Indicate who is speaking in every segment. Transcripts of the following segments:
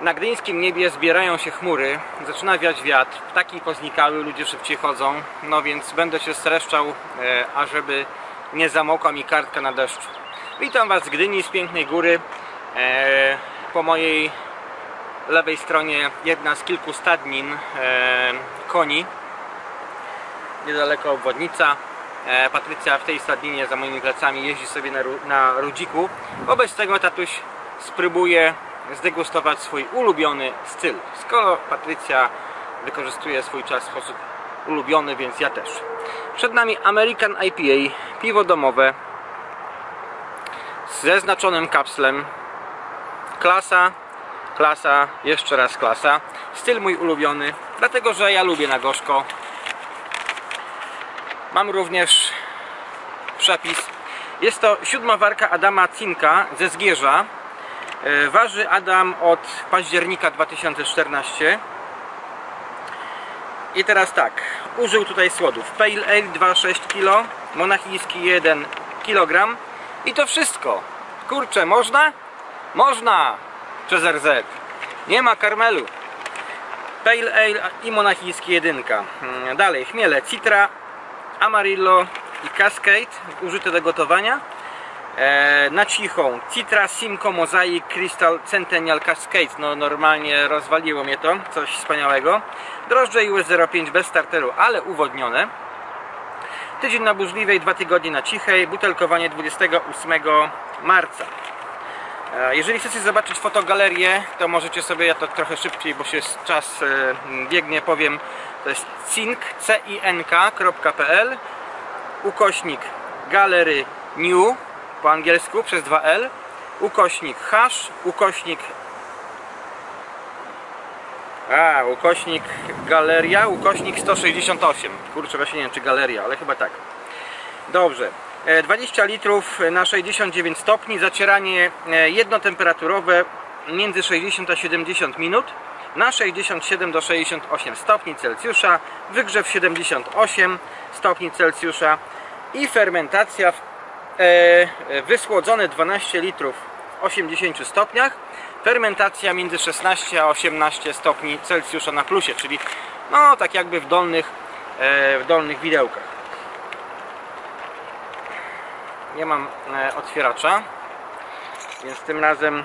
Speaker 1: Na gdyńskim niebie zbierają się chmury, zaczyna wiać wiatr, ptaki poznikały, ludzie szybciej chodzą, no więc będę się streszczał, e, ażeby nie zamokła mi kartka na deszczu. Witam Was z Gdyni, z pięknej góry. E, po mojej lewej stronie jedna z kilku stadnin e, koni, niedaleko obwodnica. Patrycja w tej stadninie za moimi plecami jeździ sobie na, na rudziku. Wobec tego tatuś spróbuje zdegustować swój ulubiony styl. Skoro Patrycja wykorzystuje swój czas w sposób ulubiony, więc ja też. Przed nami American IPA, piwo domowe ze znaczonym kapslem. Klasa, klasa, jeszcze raz klasa. Styl mój ulubiony, dlatego że ja lubię na gorzko. Mam również przepis. Jest to siódma warka Adama Cinka ze Zgierza. E, Waży Adam od października 2014. I teraz tak, użył tutaj słodów. Pale Ale 2,6 kg, monachijski 1 kg i to wszystko. Kurczę, można? Można! Przez RZ. Nie ma karmelu. Pale Ale i monachijski jedynka. Mm, Dalej, chmiele Citra, Amarillo i Cascade użyte do gotowania. E, na cichą Citra Simco Mosaic Crystal Centennial Cascade. No normalnie rozwaliło mnie to, coś wspaniałego. Drożdże US 05 bez starteru, ale uwodnione. Tydzień na burzliwej, dwa tygodnie na cichej. Butelkowanie 28 marca. E, Jeżeli chcecie zobaczyć fotogalerię, to możecie sobie, ja to trochę szybciej, bo się czas e, biegnie, powiem, to jest cink, cink.pl ukośnik galery new po angielsku przez 2L ukośnik hash, ukośnik a, ukośnik galeria, ukośnik 168 kurczę, właśnie nie wiem czy galeria, ale chyba tak Dobrze. E, 20 litrów na 69 stopni. Zacieranie e, jednotemperaturowe między 60 a 70 minut na 67 do 68 stopni Celsjusza. Wygrzew 78 stopni Celsjusza i fermentacja w, e, wysłodzone 12 litrów w 80 stopniach. Fermentacja między 16 a 18 stopni Celsjusza na plusie, czyli no tak jakby w dolnych, e, w dolnych widełkach. nie mam e, otwieracza więc tym razem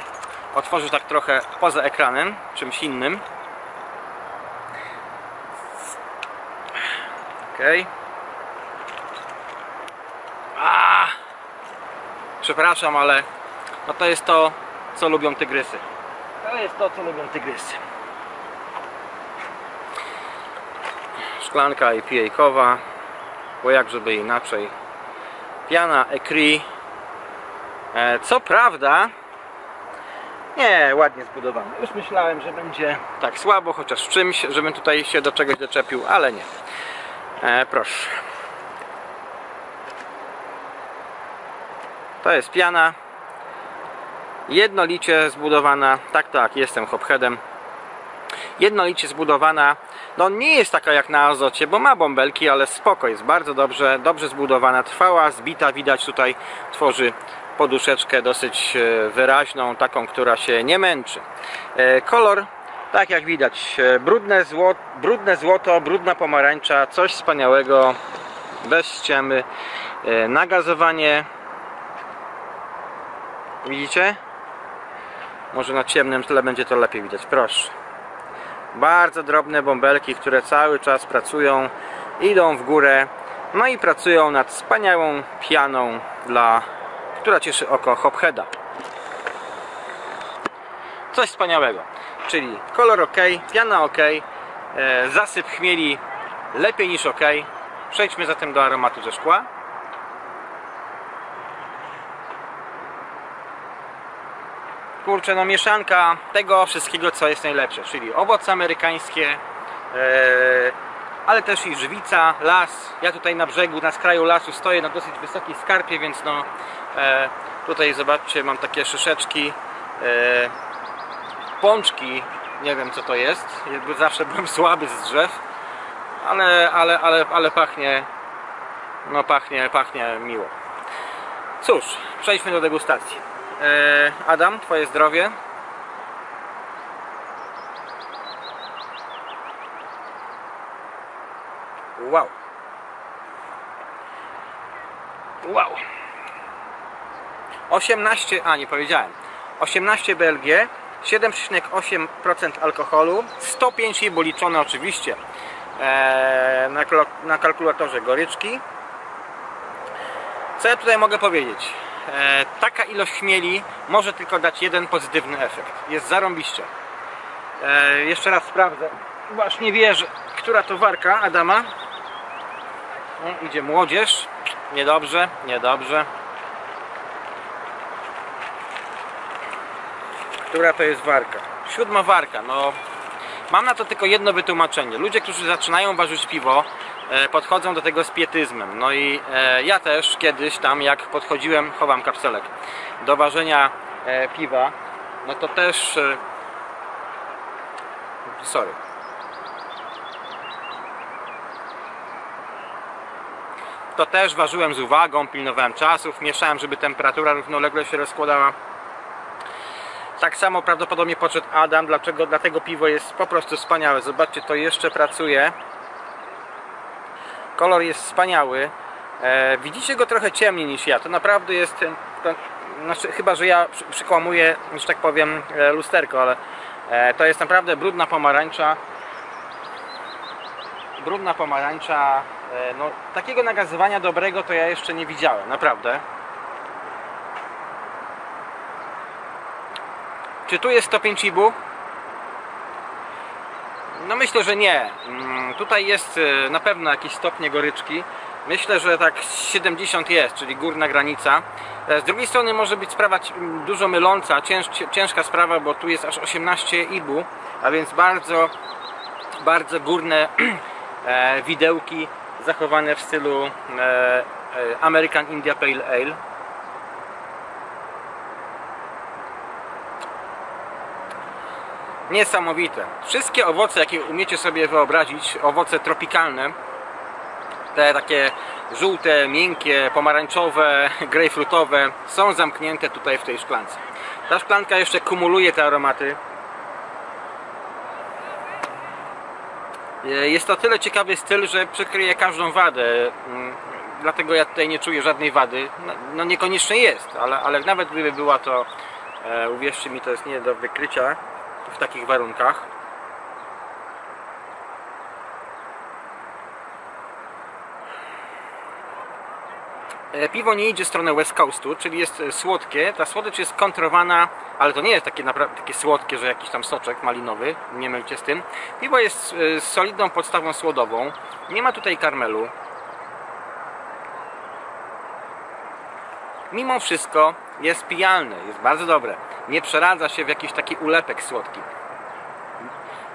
Speaker 1: otworzę tak trochę poza ekranem czymś innym ok A! Przepraszam ale no to jest to co lubią tygrysy. To jest to co lubią tygrysy. Szklanka IPA-kowa bo jak żeby inaczej. Piana Ecri. E, co prawda nie, ładnie zbudowane już myślałem, że będzie tak słabo, chociaż w czymś, żebym tutaj się do czegoś doczepił, ale nie. E, proszę to jest piana jednolicie zbudowana tak, tak, jestem hopheadem jednolicie zbudowana. No nie jest taka jak na azocie, bo ma bąbelki, ale spoko, jest bardzo dobrze, dobrze zbudowana, trwała, zbita, widać tutaj tworzy poduszeczkę dosyć e, wyraźną, taką, która się nie męczy. E, Kolor, tak jak widać, e, brudne, zło, brudne złoto, brudna pomarańcza, coś wspaniałego, bez ściemy. Nagazowanie, widzicie? Może na ciemnym tle będzie to lepiej widać, proszę bardzo drobne bąbelki, które cały czas pracują, idą w górę, no i pracują nad wspaniałą pianą, dla, która cieszy oko hopheada. Coś wspaniałego, czyli kolor ok, piana ok, e, zasyp chmieli lepiej niż ok. Przejdźmy zatem do aromatu ze szkła. Kurczę, no mieszanka tego wszystkiego, co jest najlepsze, czyli owoce amerykańskie, e, ale też i żywica, las. Ja tutaj na brzegu, na skraju lasu stoję na dosyć wysokiej skarpie, więc no e, tutaj zobaczcie, mam takie szyszeczki, e, pączki, nie wiem co to jest, jakby zawsze byłem słaby z drzew, ale, ale, ale, ale pachnie, no pachnie, pachnie miło. Cóż, przejdźmy do degustacji. E, Adam, twoje zdrowie. Wow. Wow. 18, a nie powiedziałem. 18 BLG, 7,8% alkoholu, 105 IBU liczone oczywiście e, na, na kalkulatorze goryczki. Co ja tutaj mogę powiedzieć? E, taka ilość chmieli może tylko dać jeden pozytywny efekt. Jest zarąbiście. E, jeszcze raz sprawdzę. Właśnie wierzę, która to warka Adama. No, idzie młodzież. Niedobrze, niedobrze. Która to jest warka? Siódma warka. No, mam na to tylko jedno wytłumaczenie. Ludzie, którzy zaczynają ważyć piwo, podchodzą do tego z pietyzmem. No i e, ja też kiedyś tam, jak podchodziłem, chowam kapselek, do ważenia e, piwa, no to też. E, sorry. To też ważyłem z uwagą, pilnowałem czasów, mieszałem, żeby temperatura równolegle się rozkładała. Tak samo prawdopodobnie podszedł Adam, dlaczego? Dlatego piwo jest po prostu wspaniałe. Zobaczcie, to jeszcze pracuje. Kolor jest wspaniały. E, widzicie go trochę ciemniej niż ja. To naprawdę jest. e, To, znaczy, chyba, że ja przy, przykłamuję, że tak powiem, e, lusterko, ale e, to jest naprawdę brudna pomarańcza. Brudna pomarańcza. E, no, takiego nagazywania dobrego to ja jeszcze nie widziałem, naprawdę. Czy tu jest stopień chibu? No myślę, że nie. Mm, Tutaj jest e, na pewno jakieś stopnie goryczki. Myślę, że tak 70 jest, czyli górna granica. E, Z drugiej strony może być sprawa ci- m, dużo myląca, cięż, ciężka sprawa, bo tu jest aż 18 ibu, a więc bardzo, bardzo górne e, widełki zachowane w stylu e, American India Pale Ale. Niesamowite. Wszystkie owoce, jakie umiecie sobie wyobrazić, owoce tropikalne, te takie żółte, miękkie, pomarańczowe, grejpfrutowe, są zamknięte tutaj w tej szklance. Ta szklanka jeszcze kumuluje te aromaty. E, Jest to tyle ciekawy styl, że przykryje każdą wadę. Mm, Dlatego ja tutaj nie czuję żadnej wady. No, no niekoniecznie jest, ale, ale nawet gdyby była to, e, uwierzcie mi, to jest nie do wykrycia w takich warunkach. E, Piwo nie idzie w stronę West Coastu, czyli jest e, słodkie. Ta słodycz jest kontrowana, ale to nie jest takie, takie słodkie, że jakiś tam soczek malinowy, nie mylcie z tym. Piwo jest e, z solidną podstawą słodową. Nie ma tutaj karmelu. Mimo wszystko jest pijalne, jest bardzo dobre. Nie przeradza się w jakiś taki ulepek słodki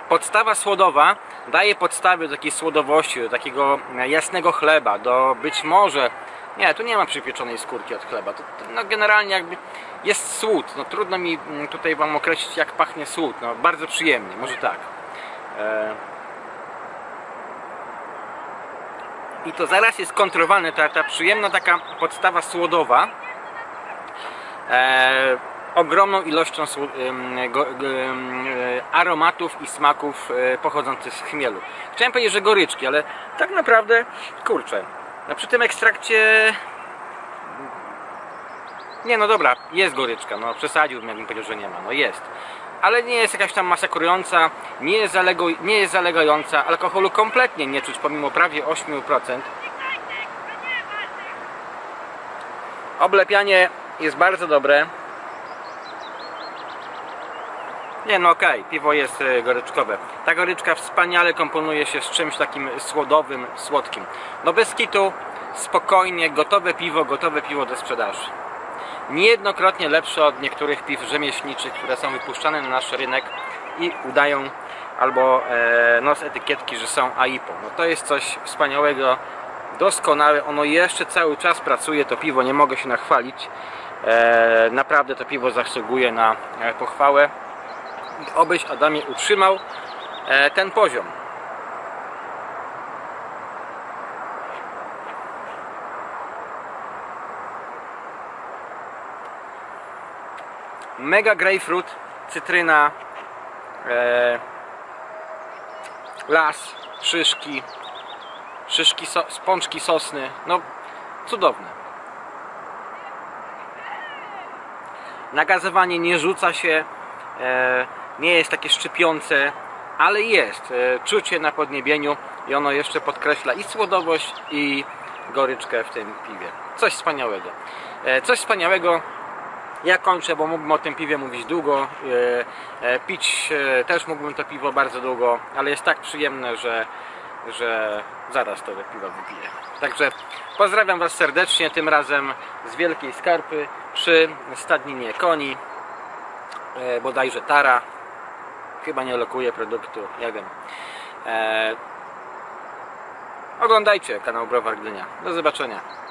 Speaker 1: podstawa słodowa daje podstawy do takiej słodowości, do takiego jasnego chleba, do być może. Nie, tu nie ma przypieczonej skórki od chleba. To, to, no generalnie jakby jest słód. No trudno mi mm, tutaj wam określić jak pachnie słód. No bardzo przyjemnie, może tak. E... I to zaraz jest kontrolowane, ta, ta przyjemna taka podstawa słodowa e, ogromną ilością e, aromatów i smaków e, pochodzących z chmielu. Chciałem powiedzieć, że goryczki, ale tak naprawdę, kurczę, no przy tym ekstrakcie nie no dobra, jest goryczka, no przesadziłbym jakbym powiedział, że nie ma, no jest. Ale nie jest jakaś tam masakrująca, nie jest, zalego, nie jest zalegająca, alkoholu kompletnie nie czuć pomimo prawie 8%. Oblepianie jest bardzo dobre. Nie no okej, piwo jest e, goryczkowe. Ta goryczka wspaniale komponuje się z czymś takim słodowym, słodkim. No bez kitu, spokojnie, gotowe piwo, gotowe piwo do sprzedaży. Niejednokrotnie lepsze od niektórych piw rzemieślniczych, które są wypuszczane na nasz rynek i udają albo e, nos etykietki, że są AIPO. No to jest coś wspaniałego, doskonałe. Ono jeszcze cały czas pracuje, to piwo, nie mogę się nachwalić. E, naprawdę to piwo zasługuje na e, pochwałę obyś Adamie utrzymał e, ten poziom. Mega grapefruit, cytryna, las, szyszki. Szyszki, so, spączki sosny. No, cudowne. Nagazowanie nie rzuca się, e, nie jest takie szczypiące, ale jest. E, czucie na podniebieniu i ono jeszcze podkreśla i słodowość, i goryczkę w tym piwie. Coś wspaniałego. E, coś wspaniałego. Ja kończę, bo mógłbym o tym piwie mówić długo. Pić też mógłbym to piwo bardzo długo, ale jest tak przyjemne, że, że zaraz to piwo wypiję. Także pozdrawiam Was serdecznie, tym razem z Wielkiej Skarpy przy stadninie koni, e, bodajże Tara. Chyba nie lokuje produktu, nie wiem. E, oglądajcie kanał Browar Gdynia. Do zobaczenia.